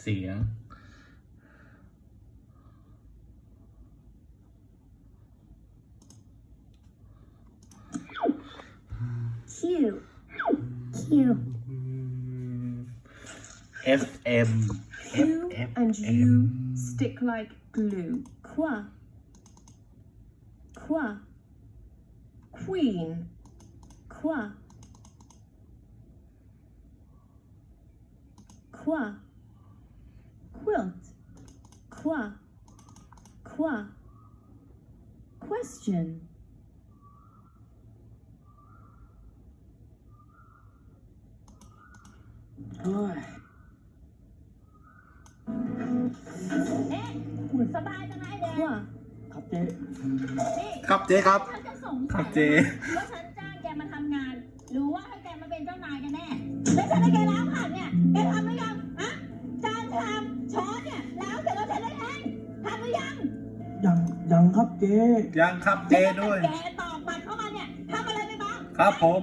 เสียง Q. Q. FM Q and U stick like glue. Qua. Qua. Queen. Qua. Qua. Quilt. Qua. Qua. Question. เฮ้ยหุ่นสบายจังนะไอแดง Qua. ครับเจ๊ นี่ ครับเจ๊ครับ ฉันจะ สงครัสับยเจ๊ว่าฉันจ้างแกมาทำงาน หรือว่าให้แกมาเป็นเจ้านายกันแน่แล้วฉันให้แกล้างผักเนี่ยแกทำหรือยังอะจานชามช้อนเนี่ยล้างเสร็จแล้วฉันได้เองทำหรือยังยังยังครับเจ๊ยังครับเจ๊ด้วย แกตอกบัตรเข้ามาเนี่ยทำอะไรไปบ้างครับผม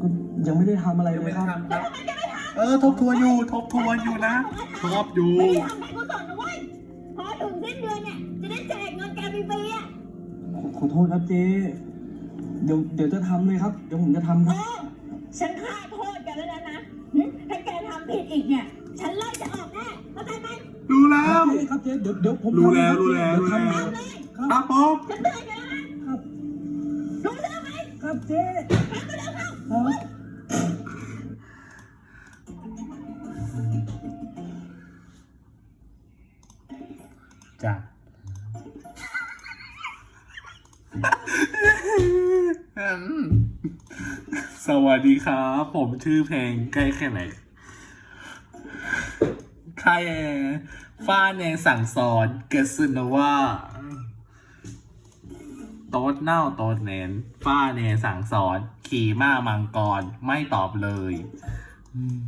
ก็ยังไม่ได้ทำอะไรยังเลไม่ยคได้รับทำครับเออทบทวนอยู่ทบทวนอยู่นะชอบอยู่ไม่ได้ทำการกุศลน ขอขอโทษครับเจ๊เดี๋ยวเดี๋ยวจะทำเลยครับ เดี๋ยวผมจะทำคเอรับอฉันฆ่าโทษแกแล้วนะนะหึถ้าแกทำผิดอีกเนี่ย ฉันไล่จะออกแน่เข้าใจไหมรู้แล้ควรับเจ๊ครับเจ๊เดี๋ยวเดี๋ยวผมรู้แล้วทำรู้แล้วเดี๋ยทำรู้แล้ว ทำเลยครับผมฉันเตือนแกแล้วนะครับ รู้เรื่องไหมครับเจ๊ทำไปแล้วเข้า ครับ จ้ะ สวัสดีครับ ผมชื่อเพลงใกล้แค่ไหนใครฟ้าแนงสั่งสอนเกสึนว่าโต๊ดเน่าโต๊ดเน้นฟ้าแนงสั่งสอน ขี่ม้ามังกร ไม่ตอบเลย อืม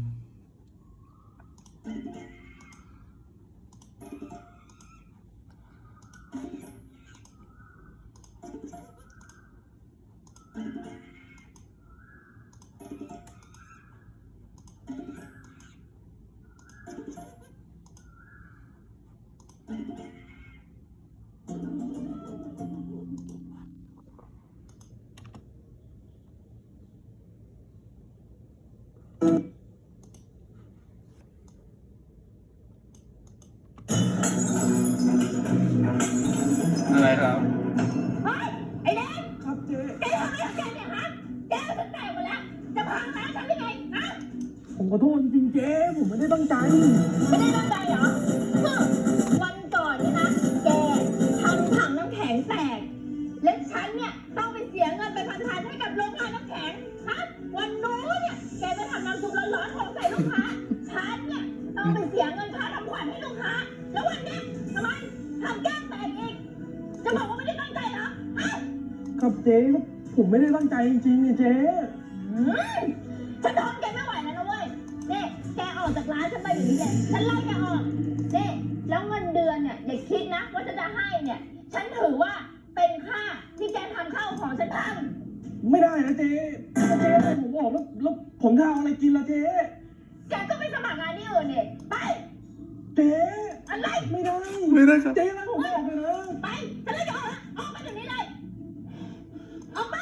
อะไรครับ เฮ้ย ไอ้แดงครับเจ๊ แกทำอะไรกับแกเนี่ยฮะแกเอาฉันแตกหมดแล้ว จะพังร้านฉันได้ไงฮะผมขอโทษจริงๆเจ๊ ผมไม่ได้ตั้งใจ ไม่ได้ตั้งใจ ครับเจ๊ครับผมไม่ได้ตั้งใจจริงๆเนี่ยเจ๊อืมฉันทนแกไม่ไหวแล้วนะเว้ยนี่แกออกจากร้านฉันไปอย่างนี้เลยฉันไล่แกออกนี่แล้วเงินเดือนเนี่ยอย่าคิดนะว่าฉันจะให้เนี่ย ฉันถือว่าเป็นค่าที่แกทำข้าวของฉันทไม่ได้นะเจ๊เจ๊ให้ผมออกแล้วแล้วผมจะเอาอะไรกินล่ะเจ๊ำแกก็ไปสมัครงานที่อื่นเนี่ยไปเจ๊อะไรไม่ได้ไม่ได้ครับ เจ๊ไล่ผมออกเลยนะไปฉันไล่แกออกแล้วออกไปเดี๋ยวนี้เลยออกไป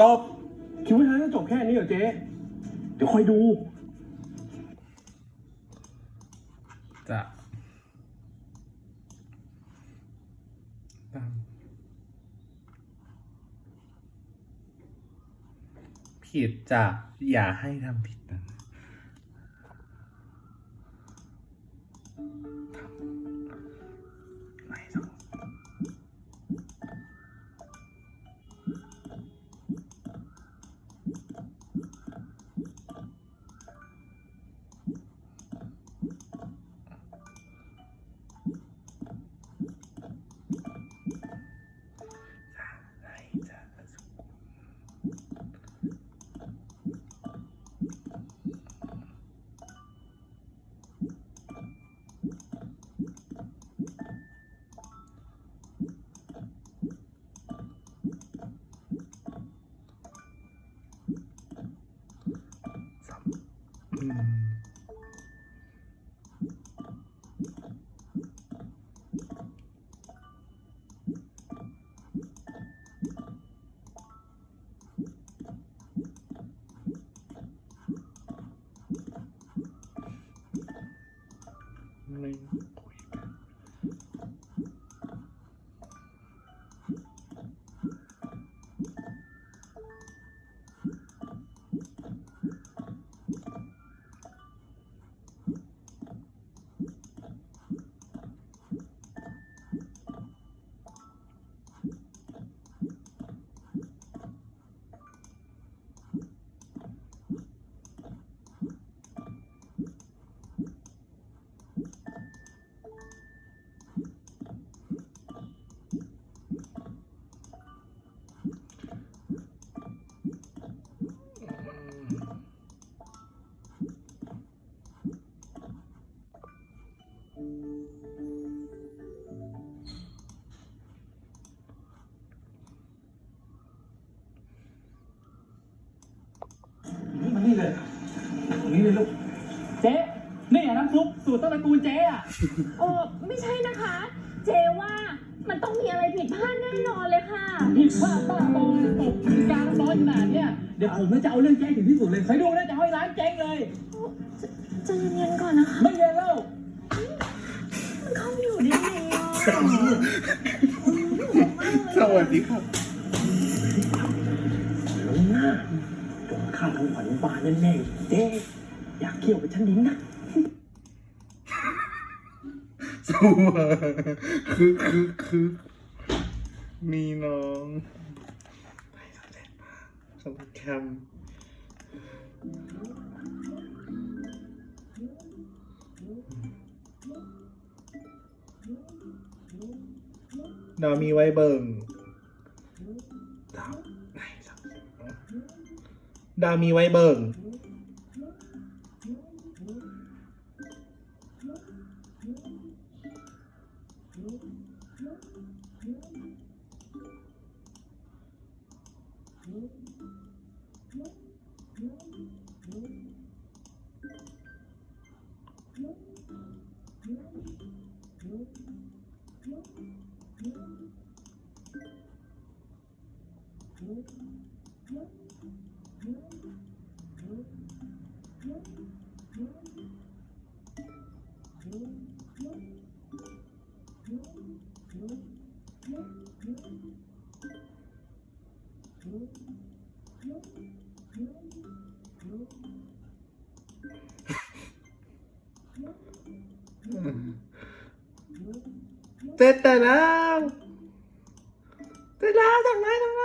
จบคิดว่าฉันจะจบแค่นี้เหรอเจ๊เดี๋ยวคอยดู จะตามผิดจะอย่าให้ทำผิดนะ mình มานี่เลยตรงนี้เลยลูก เจ๊นี่อน้ำซุปสูตรตระกูลเจ๊อะโอ้ไม่ใช่นะคะ เจ๊ว่ามันต้องมีอะไรผิดพลาดแน่นอนเลยค่ะ ผิดพลาดบ้าบอตกกางร้อนขนาดเนี้ยเดี๋ยวผมจะเอาเรื่องเจ๊ถึงที่สุดเลยใครดูนะจะให้ร้านเจ๊งเลย จะเย็นๆก่อนนะคะ ไม่เย็นแล้ว สวัสดีครับโดนฆ่าทำขวัญบานแน่ๆเจ๊อยากเกี่ยวกับฉันดิ้งนะสู้มาคือคือคือมีน้องไปสำเร็จสำเร็จ เดี๋ยวมีไว้เบิ่งดาวไหนดาวมีไว้เบิ่ง เสร็จแตุล้าทำไมทำไม